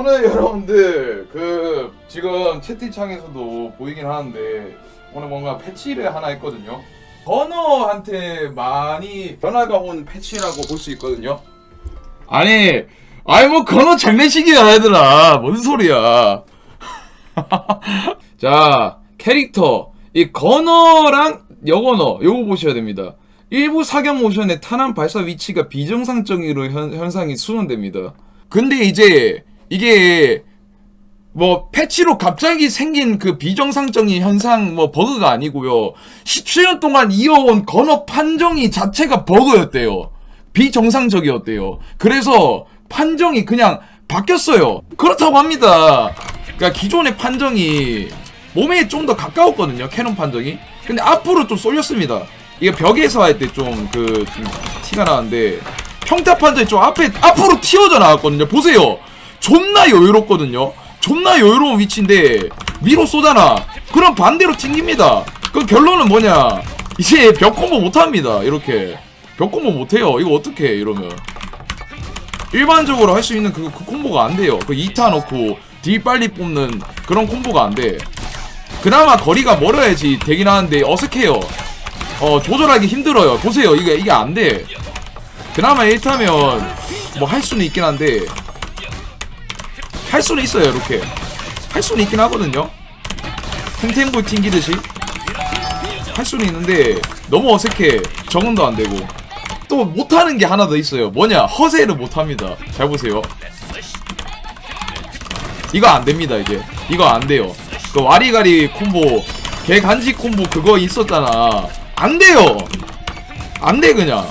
오늘 여러분들 그 지금 채팅창에서도 보이긴 하는데 오늘 뭔가 패치를 하나 했거든요. 번호한테 많이 변화가 온 패치라고 볼 수 있거든요. 아니, 아니 뭐 건어 장례식이야 얘들아. 뭔 소리야. 자, 캐릭터 이 건어랑 여건어 요거 보셔야 됩니다. 일부 사격 모션의 탄환 발사 위치가 비정상적으로 현, 현상이 수정됩니다. 근데 이제 이게 뭐 패치로 갑자기 생긴 그 비정상적인 현상 뭐 버그가 아니고요. 17년 동안 이어온 건어 판정이 자체가 버그였대요. 비정상적이었대요. 그래서 판정이 그냥 바뀌었어요. 그렇다고 합니다. 그러니까 기존의 판정이 몸에 좀 더 가까웠거든요. 캐논 판정이. 근데 앞으로 좀 쏠렸습니다. 이게 벽에서 할 때 좀그 티가 나는데 평타 판정이 좀 앞에 앞으로 튀어져 나왔거든요. 보세요. 존나 여유롭거든요. 존나 여유로운 위치인데 위로 쏘잖아. 그럼 반대로 튕깁니다. 그 결론은 뭐냐? 이제 벽 콤보 못합니다. 이렇게 벽 콤보 못해요. 이거 어떻게 해 이러면 일반적으로 할 수 있는 그, 그 콤보가 안 돼요. 그 2타 넣고 딜 빨리 뽑는 그런 콤보가 안 돼. 그나마 거리가 멀어야지 되긴 하는데 어색해요. 어 조절하기 힘들어요. 보세요. 이게 이게 안 돼. 그나마 1타면 뭐 할 수는 있긴 한데 할 수는 있어요. 이렇게 할 수는 있긴 하거든요. 탱탱볼 튕기듯이 할 수는 있는데 너무 어색해. 적응도 안 되고. 또 못하는 게 하나 더 있어요. 뭐냐? 허세를 못합니다. 잘 보세요. 이거 안 됩니다, 이제. 이거 안 돼요. 그 와리가리 콤보, 개간지 콤보 그거 있었잖아. 안 돼요! 안 돼, 그냥.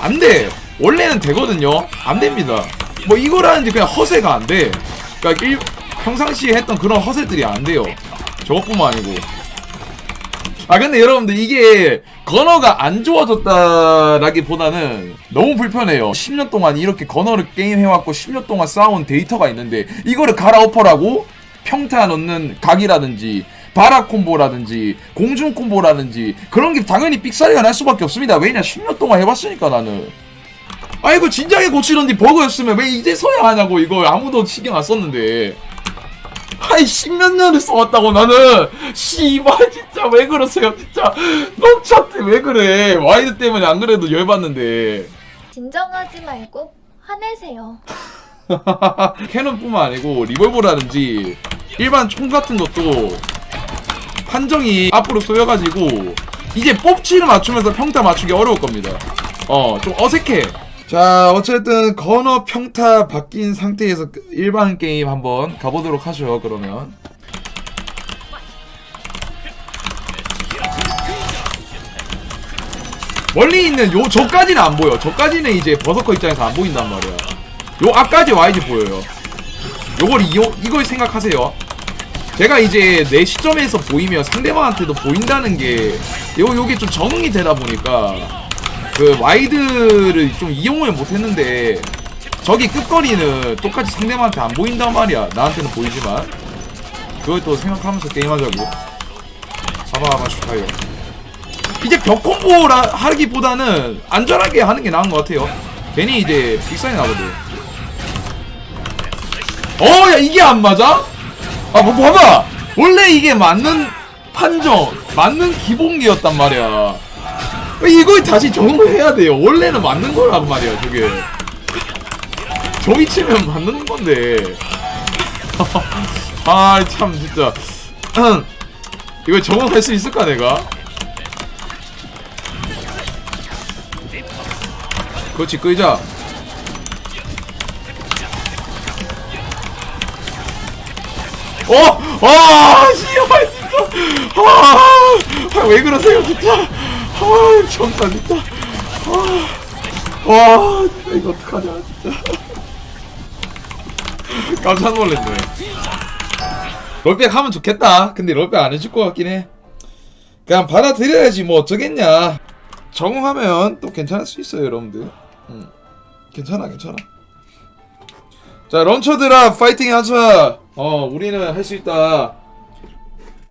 안 돼! 원래는 되거든요? 안 됩니다. 뭐 이거라는지 그냥 허세가 안 돼. 그니까 일, 평상시에 했던 그런 허세들이 안 돼요. 저것뿐만 아니고. 아 근데 여러분들 이게 건어가 안 좋아졌다라기보다는 너무 불편해요 10년 동안 이렇게 건어를 게임 해왔고 10년 동안 쌓아온 데이터가 있는데 이거를 갈아엎어라고 평타 넣는 각이라든지 바라 콤보라든지 공중 콤보라든지 그런 게 당연히 삑사리가 날 수밖에 없습니다 왜냐 10년 동안 해봤으니까 나는 아이고 진작에 고치던지 버그였으면 왜 이제서야 하냐고 이걸 아무도 신경 안 썼는데. 아이 십몇 년을 써왔다고 나는. 씨발 진짜 왜 그러세요 진짜. 녹차한테 왜 그래? 와이드 때문에 안 그래도 열받는데. 진정하지 말고 화내세요. 캐논뿐만 아니고 리볼버라든지 일반 총 같은 것도 판정이 앞으로 쏘여가지고 이제 뽑치를 맞추면서 평타 맞추기 어려울 겁니다. 어 좀 어색해 자 어쨌든 건어 평타 바뀐 상태에서 그 일반 게임 한번 가보도록 하죠 그러면. 멀리 있는 요 저까지는 안 보여. 저까지는 이제 버서커 입장에서 안 보인단 말이야. 요 앞까지 와야지 보여요. 요걸 이, 이걸 생각하세요. 제가 이제 내 시점에서 보이면 상대방한테도 보인다는 게 요, 요게 좀 적응이 되다 보니까 그 와이드를 좀 이용을 못했는데 저기 끝거리는 똑같이 상대방한테 안 보인단 말이야. 나한테는 보이지만. 그걸 또 생각하면서 게임하자고. 사바하마 슈카요. 이제 벽 콤보라 하기보다는 안전하게 하는 게 나은 것 같아요. 괜히 이제 빅사이 나거든. 어야 이게 안 맞아? 아 뭐 봐봐! 원래 이게 맞는 판정 맞는 기본기였단 말이야 이걸 다시 적응을 해야 돼요 원래는 맞는 거란 말이야 저게 저기 치면 맞는 건데 아 참 진짜 이걸 적응할 수 있을까 내가 그렇지 끄자 어! 아! 씨발 진짜! 아! 아, 왜 그러세요 진짜! 아, 정말 진짜! 아! 와, 이거 어떡하냐 진짜! 깜짝 놀랐네. 롤백 하면 좋겠다. 근데 롤백 안 해줄 것 같긴 해. 그냥 받아들여야지 뭐 어쩌겠냐. 적응하면 또 괜찮을 수 있어요, 여러분들. 음. 괜찮아, 괜찮아. 자, 런처들아, 파이팅 하자. 어, 우리는 할 수 있다.